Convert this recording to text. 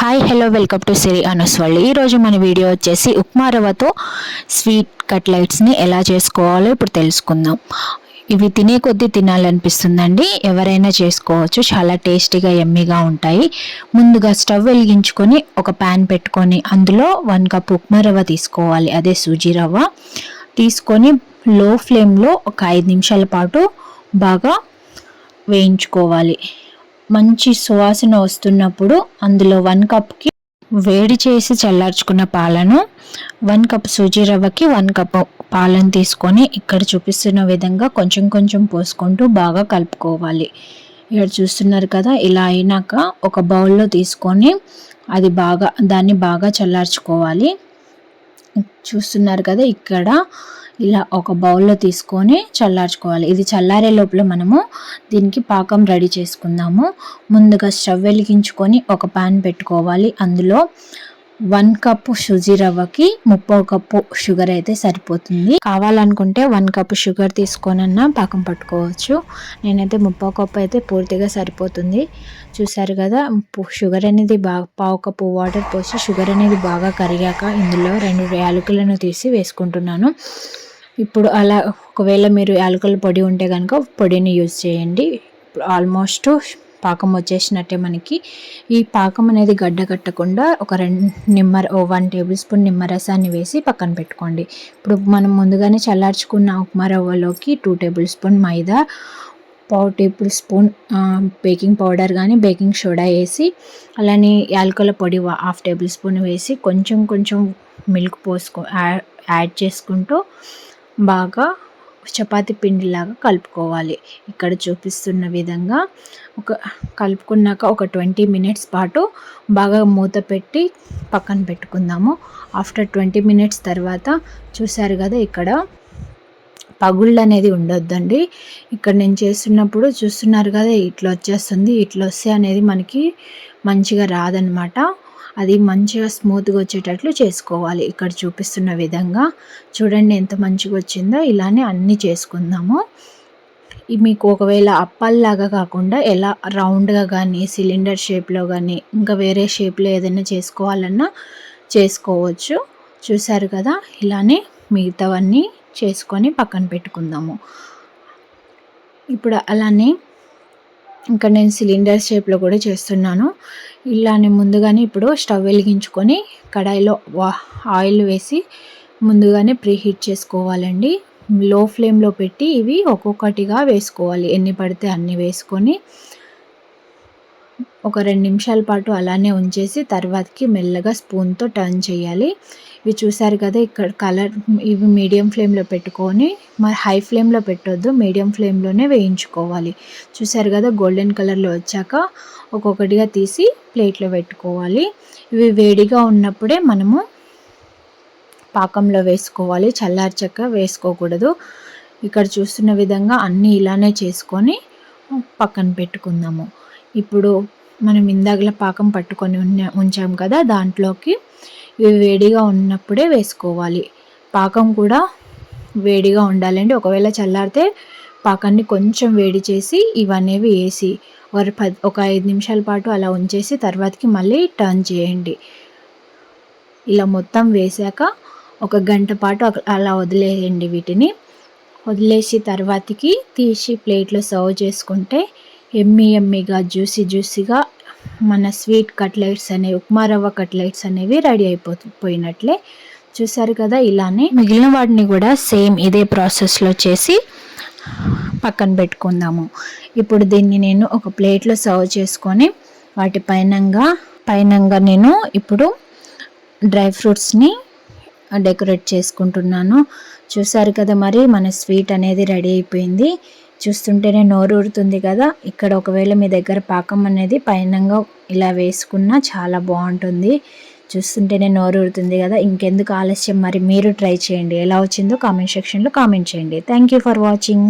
Hi hello welcome to Siri Anaswalli ఈరోజు మన video వచ్చేసి ఉప్మా రవ్వతో స్వీట్ కట్లెట్స్ని ఎలా చేసుకోవాలో ఇప్పుడు తెలుసుకుందాం. ఇవి తినే కొద్దీ తినాలనిపిస్తుందండి. ఎవరైనా చేసుకోవచ్చు. చాలా టేస్టీగా ఎమ్మీగా ఉంటాయి. ముందుగా స్టవ్ వెలిగించుకొని ఒక ప్యాన్ పెట్టుకొని అందులో వన్ కప్ ఉప్మా రవ్వ తీసుకోవాలి. అదే సూజీ రవ్వ. తీసుకొని లో ఫ్లేమ్లో ఒక ఐదు నిమిషాల పాటు బాగా వేయించుకోవాలి. మంచి సువాసన వస్తున్నప్పుడు అందులో వన్ కప్కి వేడి చేసి చల్లార్చుకున్న పాలను వన్ కప్ సూజీ రవ్వకి వన్ కప్ పాలను తీసుకొని ఇక్కడ చూపిస్తున్న విధంగా కొంచెం కొంచెం పోసుకుంటూ బాగా కలుపుకోవాలి. ఇక్కడ చూస్తున్నారు కదా ఇలా అయినాక ఒక బౌల్లో తీసుకొని అది బాగా దాన్ని బాగా చల్లార్చుకోవాలి. చూస్తున్నారు కదా ఇక్కడ ఇలా ఒక బౌల్లో తీసుకొని చల్లార్చుకోవాలి. ఇది చల్లారే లోపల మనము దీనికి పాకం రెడీ చేసుకుందాము. ముందుగా స్టవ్ వెలిగించుకొని ఒక పాన్ పెట్టుకోవాలి. అందులో వన్ కప్పు సుజీ రవ్వకి ముప్పో కప్పు షుగర్ అయితే సరిపోతుంది. కావాలనుకుంటే వన్ కప్పు షుగర్ తీసుకొనన్నా పాకం పట్టుకోవచ్చు. నేనైతే ముప్పో కప్పు అయితే పూర్తిగా సరిపోతుంది. చూసారు కదా షుగర్ అనేది బాగా పావు కప్పు వాటర్ పోసి షుగర్ అనేది బాగా కరిగాక ఇందులో రెండు యాలకులను తీసి వేసుకుంటున్నాను. ఇప్పుడు అలా ఒకవేళ మీరు యాలకుల పొడి ఉంటే కనుక పొడిని యూజ్ చేయండి. ఆల్మోస్ట్ పాకం వచ్చేసినట్టే మనకి. ఈ పాకం అనేది గడ్డ కట్టకుండా ఒక రెండు నిమ్మ వన్ టేబుల్ స్పూన్ నిమ్మరసాన్ని వేసి పక్కన పెట్టుకోండి. ఇప్పుడు మనం ముందుగానే చల్లార్చుకున్న ఉప్మా రవ్వలోకి టూ టేబుల్ స్పూన్ మైదా పావు టేబుల్ స్పూన్ బేకింగ్ పౌడర్ కానీ బేకింగ్ సోడా వేసి అలానే యాలకుల పొడి హాఫ్ టేబుల్ స్పూన్ వేసి కొంచెం కొంచెం మిల్క్ పోసుకో యాడ్ చేసుకుంటూ బాగా చపాతి పిండిలాగా కలుపుకోవాలి. ఇక్కడ చూపిస్తున్న విధంగా ఒక కలుపుకున్నాక ఒక ట్వంటీ మినిట్స్ పాటు బాగా మూత పెట్టి పక్కన పెట్టుకుందాము. ఆఫ్టర్ ట్వంటీ మినిట్స్ తర్వాత చూసారు కదా ఇక్కడ పగుళ్ళు అనేది ఉండొద్దండి. ఇక్కడ నేను చేస్తున్నప్పుడు చూస్తున్నారు కదా ఇట్లా వచ్చేస్తుంది ఇట్లా వస్తే అనేది మనకి మంచిగా రాదనమాట అది మంచిగా స్మూత్గా వచ్చేటట్లు చేసుకోవాలి. ఇక్కడ చూపిస్తున్న విధంగా. చూడండి ఎంత మంచిగా వచ్చిందో. ఇలానే అన్నీ చేసుకుందాము. మీకు ఒకవేళ అప్పల్లాగా కాకుండా ఎలా రౌండ్గా కానీ సిలిండర్ షేప్లో కానీ ఇంకా వేరే షేప్లో ఏదైనా చేసుకోవాలన్నా చేసుకోవచ్చు. చూసారు కదా? ఇలానే మిగతావన్నీ చేసుకొని పక్కన పెట్టుకుందాము. ఇప్పుడు అలానే ఇంకా నేను సిలిండర్ షేప్లో కూడా చేస్తున్నాను. ఇలానే ముందుగానే ఇప్పుడు స్టవ్ వెలిగించుకొని కడాయిలో ఆయిల్ వేసి ముందుగానే ప్రీహీట్ చేసుకోవాలండి. లో ఫ్లేమ్లో పెట్టి ఇవి ఒక్కొక్కటిగా వేసుకోవాలి. ఎన్ని పడితే అన్ని వేసుకొని ఒక రెండు నిమిషాల పాటు అలానే ఉంచేసి తర్వాతకి మెల్లగా స్పూన్తో టర్న్ చేయాలి. ఇవి చూసారు కదా ఇక్కడ కలర్ ఇవి మీడియం ఫ్లేమ్లో పెట్టుకొని మరి హై ఫ్లేమ్లో పెట్టొద్దు మీడియం ఫ్లేమ్లోనే వేయించుకోవాలి. చూసారు కదా గోల్డెన్ కలర్లో వచ్చాక ఒక్కొక్కటిగా తీసి ప్లేట్లో పెట్టుకోవాలి. ఇవి వేడిగా ఉన్నప్పుడే మనము పాకంలో వేసుకోవాలి చల్లార్చక వేసుకోకూడదు. ఇక్కడ చూస్తున్న విధంగా అన్నీ ఇలానే చేసుకొని పక్కన పెట్టుకుందాము. ఇప్పుడు మనం ఇందాకల పాకం పట్టుకొని ఉన్న ఉంచాం కదా దాంట్లోకి ఇవి వేడిగా ఉన్నప్పుడే వేసుకోవాలి. పాకం కూడా వేడిగా ఉండాలండి. ఒకవేళ చల్లారితే పాకాన్ని కొంచెం వేడి చేసి ఇవనేవి వేసి ఒక పది ఒక ఐదు నిమిషాల పాటు అలా ఉంచేసి తర్వాతకి మళ్ళీ టర్న్ చేయండి. ఇలా మొత్తం వేసాక ఒక గంట పాటు అలా వదిలేయండి వీటిని. వదిలేసి తర్వాతకి తీసి ప్లేట్లో సర్వ్ చేసుకుంటే ఎమ్మి ఎమ్మిగా జ్యూసీ జ్యూసీగా మన స్వీట్ కట్లెట్స్ అనేవి ఉప్మా రవ్వ కట్లెట్స్ అనేవి రెడీ అయిపోయినట్లే. చూసారు కదా ఇలానే మిగిలిన వాటిని కూడా సేమ్ ఇదే ప్రాసెస్లో చేసి పక్కన పెట్టుకుందాము. ఇప్పుడు దీన్ని నేను ఒక ప్లేట్లో సర్వ్ చేసుకొని వాటి పైనంగా పైనంగా నేను ఇప్పుడు డ్రై ఫ్రూట్స్ని డెకరేట్ చేసుకుంటున్నాను. చూసారు కదా మరి మన స్వీట్ అనేది రెడీ అయిపోయింది. చూస్తుంటేనే నోరు ఊరుతుంది కదా. ఇక్కడ ఒకవేళ మీ దగ్గర పాకం అనేది పైనంగా ఇలా వేసుకున్నా చాలా బాగుంటుంది. చూస్తుంటేనే నోరు ఊరుతుంది కదా. ఇంకెందుకు ఆలస్యం? మరి మీరు ట్రై చేయండి. ఎలా వచ్చిందో కామెంట్ సెక్షన్లో కామెంట్ చేయండి. Thank you for watching